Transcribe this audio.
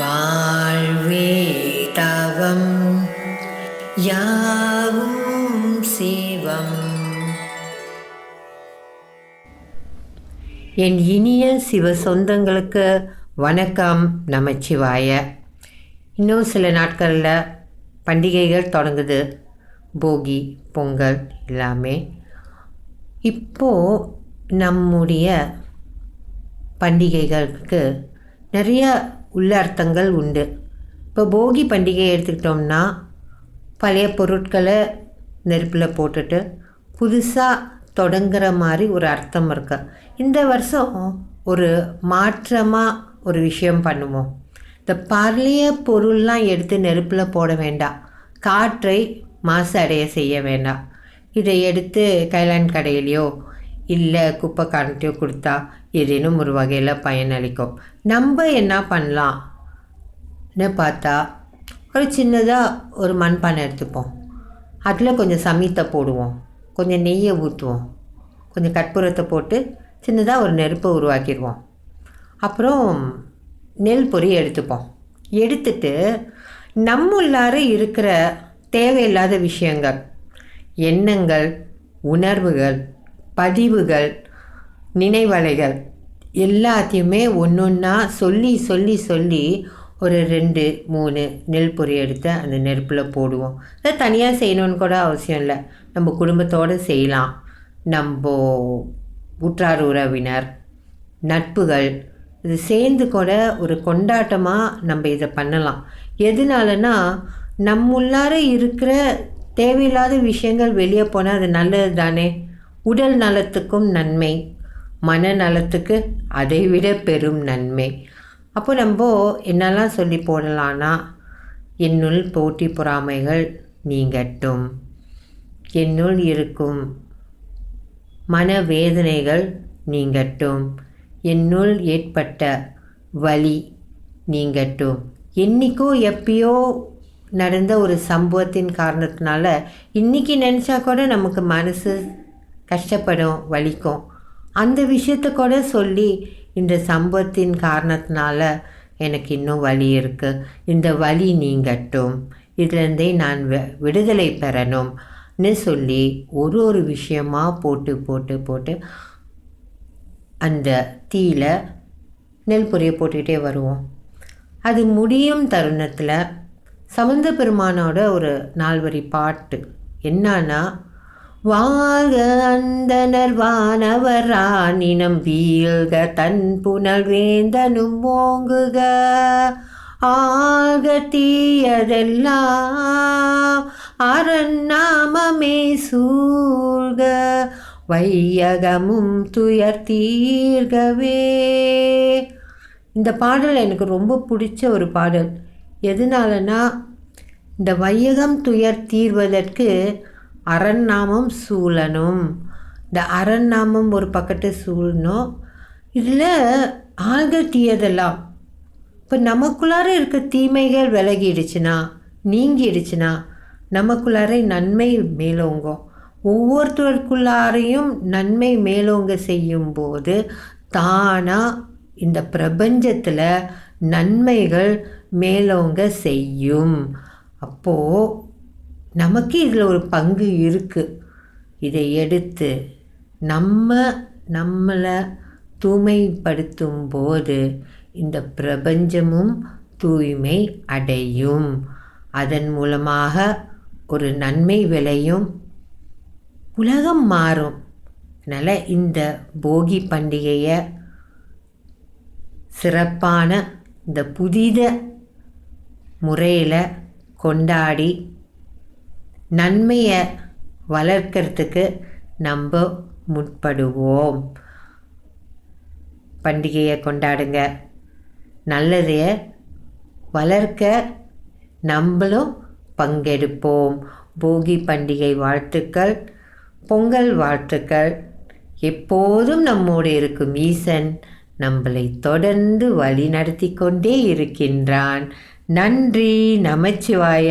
வாழ்வே தவம் யாவும் சிவம். என் இனிய சிவ சொந்தங்களுக்கு வணக்கம் நமச்சிவாய. இன்னும் சில நாட்களில் பண்டிகைகள் தொடங்குது. போகி பொங்கல் எல்லாமே. இப்போது நம்முடைய பண்டிகைகளுக்கு நிறைய உள்ளர்த்தங்கள் உண்டு. இப்போ போகி பண்டிகையை எடுத்துக்கிட்டோம்னா பழைய பொருட்களை நெருப்பில் போட்டுட்டு புதுசாக தொடங்குற மாதிரி ஒரு அர்த்தம் இருக்கு. இந்த வருஷம் ஒரு மாற்றமாக ஒரு விஷயம் பண்ணுவோம். இந்த பழைய பொருள்லாம் எடுத்து நெருப்பில் போட வேண்டாம். காற்றை மாசு அடைய செய்ய வேண்டாம். இதை எடுத்து கைலாண்ட் கடையிலையோ இல்லை குப்பை காரணத்தையோ கொடுத்தா ஏதேனும் ஒரு வகையில் பயனளிக்கும். நம்ம என்ன பண்ணலாம்னு பார்த்தா ஒரு சின்னதாக ஒரு மண்பானை எடுத்துப்போம். அதில் கொஞ்சம் சமீத்தை போடுவோம். கொஞ்சம் நெய்யை ஊற்றுவோம் கொஞ்சம் கற்பூரத்தை போட்டு சின்னதாக ஒரு நெருப்பை உருவாக்கிடுவோம். அப்புறம் நெல் பொறி எடுத்துப்போம். எடுத்துட்டு நம்முள்ளார இருக்கிற தேவையில்லாத விஷயங்கள் எண்ணங்கள் உணர்வுகள் பதிவுகள் நினைவலைகள் எல்லாத்தையுமே ஒன்று ஒன்றா சொல்லி சொல்லி சொல்லி ஒரு ரெண்டு மூணு நெல் பொறி எடுத்து அந்த நெருப்பில் போடுவோம். அதை தனியாக செய்யணும்னு கூட அவசியம் இல்லை. நம்ம குடும்பத்தோடு செய்யலாம். நம்ம உற்றார் உறவினர் நட்புகள் இது சேர்ந்து கூட ஒரு கொண்டாட்டமாக நம்ம இதை பண்ணலாம். எதனாலனா நம்முள்ளார இருக்கிற தேவையில்லாத விஷயங்கள் வெளியே போனால் அது நல்லது தானே உடல் நலத்துக்கும் நன்மை. மனநலத்துக்கு அதைவிட பெரும் நன்மை. அப்போ நம்ம என்னெல்லாம் சொல்லி போடலான்னா என்னுள் போட்டி பொறாமைகள் நீங்கட்டும். என்னுள் இருக்கும் மனவேதனைகள் நீங்கட்டும். என்னுள் ஏற்பட்ட வலி நீங்கட்டும். என்றைக்கோ எப்பயோ நடந்த ஒரு சம்பவத்தின் காரணத்தினால இன்றைக்கி நினச்சா கூட நமக்கு மனசு கஷ்டப்படும் வலிக்கும். அந்த விஷயத்த கூட சொல்லி இந்த சம்பவத்தின் காரணத்தினால எனக்கு இன்னும் வலி இருக்குது இந்த வலி நீங்கட்டும். இதுலேருந்தே நான் விடுதலை பெறணும்னு சொல்லி ஒரு ஒரு விஷயமாக போட்டு போட்டு போட்டு அந்த தீயில் நெல் பொரிய போட்டுக்கிட்டே வருவோம். அது முடியும் தருணத்தில் சமந்த பெருமானோட ஒரு நால்வரி பாட்டு என்னன்னா வாழ்க அந்தனர் வானவர் ராணினம் வீழ்க தன் புனல் வேந்தனும் ஓங்குக. ஆக தீயதெல்லாம் அரண்நாமமே சூழ்க. வையகமும் துயர் தீர்கவே. இந்த பாடல் எனக்கு ரொம்ப பிடிச்ச ஒரு பாடல். எதனாலனா இந்த வையகம் துயர் தீர்வதற்கு அரண்நாமம் சூழனும் இந்த அரண்நாமம் ஒரு பக்கத்து சூழணும். இதில் ஆள்கள் தீயதெல்லாம். இப்போ நமக்குள்ளார இருக்க தீமைகள் விலகிடுச்சுன்னா நீங்கிடுச்சுன்னா நமக்குள்ளார நன்மை மேலோங்கும். ஒவ்வொருத்தருக்குள்ளாரையும் நன்மை மேலோங்க செய்யும்போது தானாக இந்த பிரபஞ்சத்தில் நன்மைகள் மேலோங்க செய்யும். அப்போது நமக்கு இதில் ஒரு பங்கு இருக்குது இதை எடுத்து நம்ம நம்மளை தூய்மைப்படுத்தும் போது இந்த பிரபஞ்சமும் தூய்மை அடையும். அதன் மூலமாக ஒரு நன்மை விளையும். உலகம் மாறும். அதனால் இந்த போகி பண்டிகையை சிறப்பான இந்த புதித முறையில் கொண்டாடி நன்மையை வளர்க்கறதுக்கு நம்ம முற்படுவோம். பண்டிகையை கொண்டாடுங்க. நல்லதைய வளர்க்க நம்மளும் பங்கெடுப்போம். போகி பண்டிகை வாழ்த்துக்கள் பொங்கல் வாழ்த்துக்கள். எப்போதும் நம்மோடு இருக்கும் ஈசன் நம்மளை தொடர்ந்து வழி நடத்தி கொண்டே இருக்கின்றான். நன்றி நமச்சிவாய.